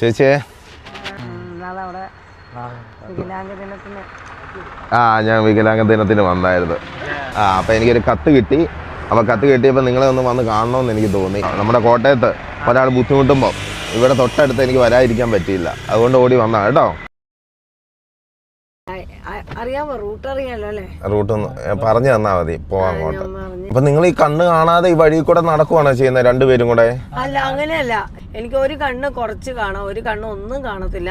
ചേച്ചിയെ ആ ഞാൻ വികലാംഗ ദിനത്തിന് വന്നായിരുന്നു. ആ അപ്പം എനിക്കൊരു കത്ത് കിട്ടി. അപ്പോൾ കത്ത് കിട്ടിയപ്പോൾ നിങ്ങളെ ഒന്ന് വന്ന് കാണണമെന്ന് എനിക്ക് തോന്നി. നമ്മുടെ കോട്ടയത്ത് ഒരാൾ ബുദ്ധിമുട്ടുമ്പോൾ ഇവിടെ തൊട്ടടുത്ത് എനിക്ക് വരാതിരിക്കാൻ പറ്റിയില്ല. അതുകൊണ്ട് ഓടി വന്നാ കേട്ടോ. അറിയാമോ റൂട്ട് അറിയാലോ അല്ലേ? റൂട്ട് പറഞ്ഞു തന്നാ മതി. പോവാൻ അങ്ങോട്ട്. അപ്പം നിങ്ങൾ ഈ കണ്ണ് കാണാതെ ഈ വഴി കൂടെ നടക്കുവാണോ ചെയ്യുന്നത് രണ്ടുപേരും കൂടെ? അല്ല അങ്ങനെയല്ല. എനിക്ക് ഒരു കണ്ണ് കുറച്ച് കാണാം. ഒരു കണ്ണ് ഒന്നും കാണത്തില്ല.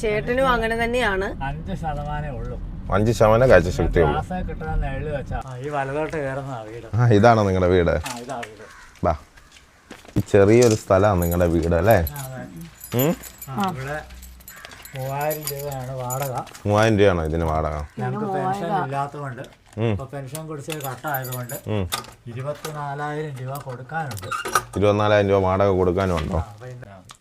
ചേട്ടനും അങ്ങനെ തന്നെയാണ്. അഞ്ച് ശതമാനമേ ഉള്ളൂ. അഞ്ച് ശതമാനം കാഴ്ച ശക്തി കിട്ടുന്ന എഴുതി വെച്ചാ ഈ വലതോട്ട് കയറുന്ന വീട്. ആ ഇതാണോ നിങ്ങളുടെ വീട്. ആ ഇതാ വീട്. ബാ. ഈ ചെറിയൊരു സ്ഥലമാണ് നിങ്ങളുടെ വീട് അല്ലേ? മൂവായിരം രൂപയാണ് വാടക. മൂവായിരം രൂപയാണോ ഇതിന് വാടക? ഞങ്ങൾക്ക് പെൻഷൻ ഇല്ലാത്തതുകൊണ്ട്. ഇപ്പൊ പെൻഷൻ കുടിശ്ശിക കട്ടായതുകൊണ്ട്. ഇരുപത്തിനാലായിരം രൂപ കൊടുക്കാനുണ്ട്. ഇരുപത്തിനാലായിരം രൂപ വാടക കൊടുക്കാനുണ്ടോ?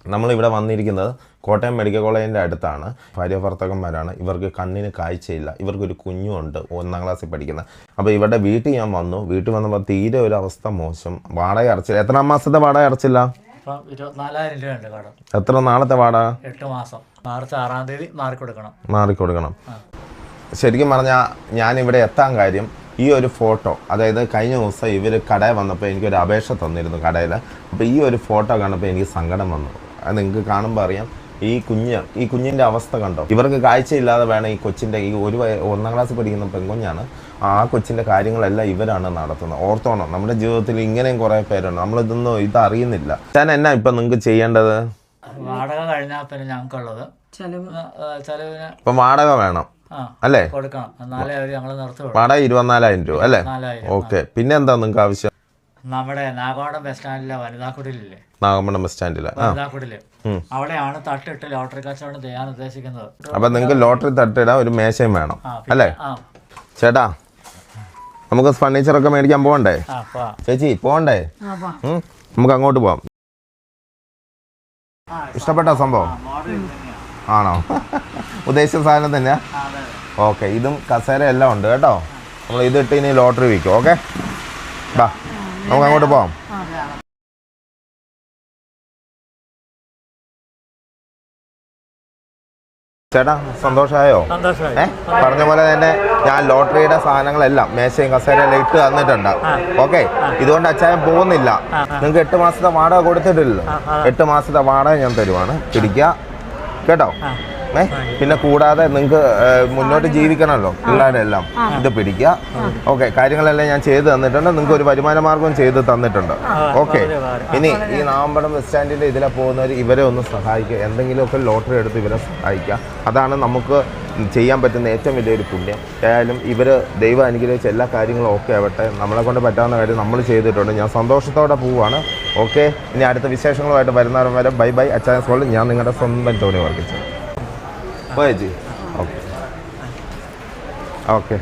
നമ്മളിവിടെ വന്നിരിക്കുന്നത് കോട്ടയം മെഡിക്കൽ കോളേജിന്റെ അടുത്താണ്. ഭാര്യ ഭർത്തകന്മാരാണ് ഇവർക്ക് കണ്ണിന് കാഴ്ചയില്ല. ഇവർക്കൊരു കുഞ്ഞുണ്ട് ഒന്നാം ക്ലാസ്സിൽ പഠിക്കുന്നത് അപ്പോൾ ഇവരുടെ വീട്ടിൽ ഞാൻ വന്നു. വീട്ടിൽ വന്നപ്പോൾ തീരെ ഒരു അവസ്ഥ മോശം. വാടക അടച്ചില്ല. എത്ര മാസത്തെ വാടക അടച്ചില്ല? ഇപ്പം ഇരുപത്തിനാലായിരം രൂപയുണ്ട് കടം. എത്ര നാളത്തെ വാടക? എട്ട് മാസം. മാർച്ച് ആറാം തീയതി മാറിക്കൊടുക്കണം. മാറിക്കൊടുക്കണം. ശരിക്കും പറഞ്ഞാൽ ഞാനിവിടെ എത്താൻ കാര്യം ഈ ഒരു ഫോട്ടോ അതായത് കഴിഞ്ഞ ദിവസം ഇവർ കടയിൽ വന്നപ്പോൾ എനിക്കൊരു അപേക്ഷ തന്നിരുന്നു കടയിൽ അപ്പോൾ ഈ ഒരു ഫോട്ടോ കണ്ടപ്പോൾ എനിക്ക് സങ്കടം വന്നു. അത് നിങ്ങൾക്ക് കാണുമ്പോൾ അറിയാം. ഈ കുഞ്ഞ് ഈ കുഞ്ഞിന്റെ അവസ്ഥ കണ്ടോ? ഇവർക്ക് കാഴ്ചയില്ലാതെ വേണം ഈ കൊച്ചിന്റെ ഈ ഒരു ഒന്നാം ക്ലാസ്സിൽ പഠിക്കുന്ന പെൺകുഞ്ഞാണ് ആ കൊച്ചിന്റെ കാര്യങ്ങളെല്ലാം ഇവരാണ് നടത്തുന്നത്. ഓർത്തോണം നമ്മുടെ ജീവിതത്തിൽ ഇങ്ങനെയും കുറേ പേരുണ്ട്. നമ്മളിതൊന്നും ഇതറിയുന്നില്ല ഞാൻ എന്നാ ഇപ്പം നിങ്ങൾക്ക് ചെയ്യേണ്ടത്? വാടക കഴിഞ്ഞാൽ പിന്നെ ഞങ്ങൾക്കുള്ളത്. ചെലവിന് ഇപ്പം വാടക വേണം. അല്ലേ? കൊടുക്കണം. എന്നാലേ അവർ ഞങ്ങൾ നിർത്തുള്ളൂ. വാടക ഇരുപത്തിനാലായിരം രൂപ അല്ലേ? നാലായിരം ഓക്കെ. പിന്നെ എന്താ നിങ്ങൾക്ക് ആവശ്യം? നമ്മുടെ നാഗോടം ബസ് സ്റ്റാൻഡിലെ വനിതാ കുടിലില്ലേ? നാഗമ്പടം ബസ് സ്റ്റാൻഡിലെ ആ. അവിടെയാണ് തട്ടിട്ട് ലോട്ടറി കച്ചവടം ചെയ്യാൻ ഉദ്ദേശിക്കുന്നത്. അപ്പൊ നിങ്ങൾക്ക് ലോട്ടറി തട്ടിടാൻ ഒരു മേശയും വേണം അല്ലേ? ആ. ചേട്ടാ നമുക്ക് ഫർണിച്ചറൊക്കെ മേടിക്കാൻ പോകണ്ടേ ആ. ചേച്ചി പോകണ്ടേ ഉം? നമുക്ക് അങ്ങോട്ട് പോവാം. ഇഷ്ടപ്പെട്ട സംഭവം. ആണോ? ഉദ്ദേശിച്ച സാധനം തന്നെയാ. ഓക്കെ ഇതും കസേര എല്ലാം ഉണ്ട് കേട്ടോ. നമ്മൾ ഇതിട്ട് ഇനി ലോട്ടറി വിൽക്കും ഓക്കെ? ബാ നമുക്ക് അങ്ങോട്ട് പോവാം. ചേട്ടാ സന്തോഷമായോ? ഏഹ് പറഞ്ഞ പോലെ തന്നെ ഞാൻ ലോട്ടറിയുടെ സാധനങ്ങളെല്ലാം മേശയും കസേരയെല്ലാം ഇട്ട് തന്നിട്ടുണ്ട്. ഓക്കെ? ഇതുകൊണ്ട് അച്ചായൻ പോകുന്നില്ല. നിങ്ങൾക്ക് എട്ട് മാസത്തെ വാടക കൊടുത്തിട്ടില്ലല്ലോ. എട്ട് മാസത്തെ വാടക ഞാൻ തരുവാണ്. പിടിക്കുക. കേട്ടോ? ഏ? പിന്നെ കൂടാതെ നിങ്ങൾക്ക് മുന്നോട്ട് ജീവിക്കണമല്ലോ. പിള്ളേരെ എല്ലാം. ഇത് പിടിക്കുക. ഓക്കെ കാര്യങ്ങളെല്ലാം ഞാൻ ചെയ്ത് തന്നിട്ടുണ്ട്. നിങ്ങൾക്ക് ഒരു വരുമാന മാർഗം ചെയ്ത് തന്നിട്ടുണ്ട്. ഓക്കെ. ഇനി ഈ നാമ്പടം ബസ് സ്റ്റാൻഡിന്റെ ഇതിലെ പോകുന്നവർ ഇവരെ ഒന്ന് സഹായിക്കുക. എന്തെങ്കിലുമൊക്കെ ലോട്ടറി എടുത്ത് ഇവരെ സഹായിക്കുക. അതാണ് നമുക്ക് ചെയ്യാൻ പറ്റുന്ന ഏറ്റവും വലിയൊരു പുണ്യം. ഏതായാലും ഇവർ ദൈവം അനുഗ്രഹിച്ച എല്ലാ കാര്യങ്ങളും ഓക്കെ ആവട്ടെ. നമ്മളെ കൊണ്ട് പറ്റാവുന്ന കാര്യം നമ്മൾ ചെയ്തിട്ടുണ്ട്. ഞാൻ സന്തോഷത്തോടെ പോവുകയാണ് ഓക്കെ. ഇനി അടുത്ത വിശേഷങ്ങളുമായിട്ട് വരുന്നവരും വരെ. Bye bye. അച്ചായ സ്കോളിൽ ഞാൻ നിങ്ങളുടെ സ്വന്തം ടോണി വർക്കിച്ചു പോയേച്ചി ഓക്കെ. ഓക്കെ.